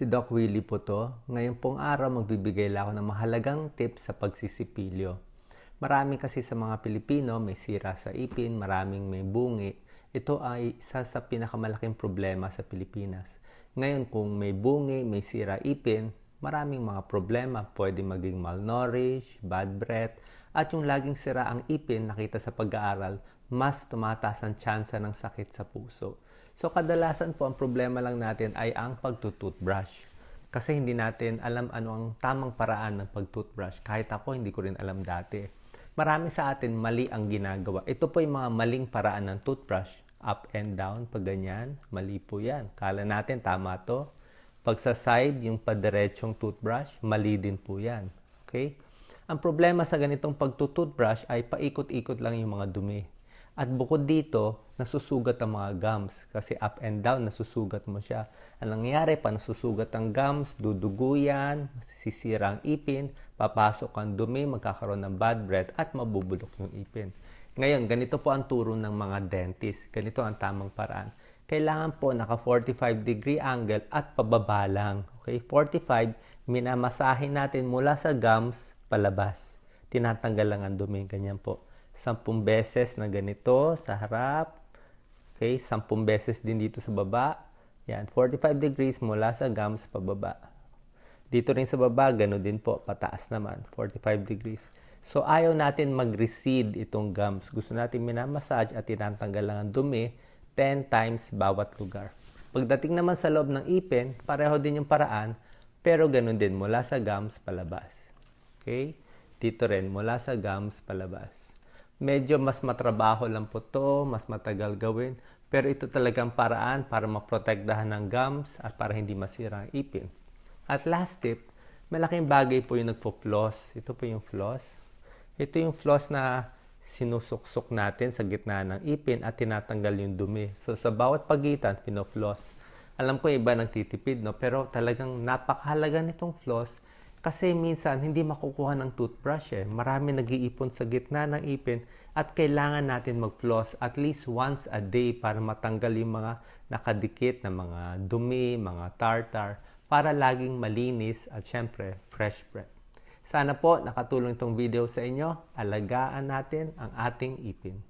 Si Doc Willie po to. Ngayon pong araw magbibigay lang ako ng mahalagang tips sa pagsisipilyo. Marami kasi sa mga Pilipino may sira sa ipin, maraming may bungi. Ito ay isa sa pinakamalaking problema sa Pilipinas. Ngayon kung may bungi, may sira ipin, maraming mga problema. Pwede maging malnourished, bad breath, at yung laging sira ang ipin nakita sa pag-aaral, mas tumataas ang tsansa ng sakit sa puso. So kadalasan po ang problema lang natin ay ang pagtutoothbrush. Kasi hindi natin alam ano ang tamang paraan ng pagtoothbrush. Kahit ako hindi ko rin alam dati. Marami sa atin mali ang ginagawa. Ito po yung mga maling paraan ng toothbrush. Up and down, pag ganyan, mali po yan. Kala natin tama to. Pag sa side, yung padiretsyong toothbrush, mali din po yan. Okay? Ang problema sa ganitong pagtutoothbrush ay paikot-ikot lang yung mga dumi. At bukod dito, nasusugat ang mga gums kasi up and down nasusugat mo siya. Ang nangyayari pa nasusugat ang gums, dudugo yan, sisira ang ipin, papasok ang dumi, magkakaroon ng bad breath at mabubulok yung ipin. Ngayon, ganito po ang turo ng mga dentist. Ganito ang tamang paraan. Kailangan po naka 45 degree angle at pababa lang. Okay, 45, minamasahin natin mula sa gums palabas. Tinatanggal lang ang dumi, ganyan po. 10 beses na ganito sa harap. Okay, 10 beses din dito sa baba. Yan, 45 degrees mula sa gums pababa. Dito rin sa baba, gano'n din po, pataas naman, 45 degrees. So, ayaw natin mag-recede itong gums. Gusto natin minamassage at tinatanggal lang ang dumi 10 times bawat lugar. Pagdating naman sa loob ng ipin, pareho din yung paraan, pero gano'n din mula sa gums palabas. Okay? Dito rin, mula sa gums palabas. Medyo mas matrabaho lang po to, mas matagal gawin, pero ito talagang paraan para maprotektahan ng gums at para hindi masira ang ipin. At last tip, malaking bagay po yung nagpo-floss. Ito po yung floss. Ito yung floss na sinusuksok natin sa gitna ng ipin at tinatanggal yung dumi. So sa bawat pagitan, pino-floss. Alam ko iba nang titipid, no? pero talagang napakahalaga nitong floss kasi minsan hindi makukuha ng toothbrush eh. Marami nag-iipon sa gitna ng ipin at kailangan natin mag-floss at least once a day para matanggal yung mga nakadikit na mga dumi, mga tartar para laging malinis at syempre fresh breath. Sana po nakatulong itong video sa inyo. Alagaan natin ang ating ipin.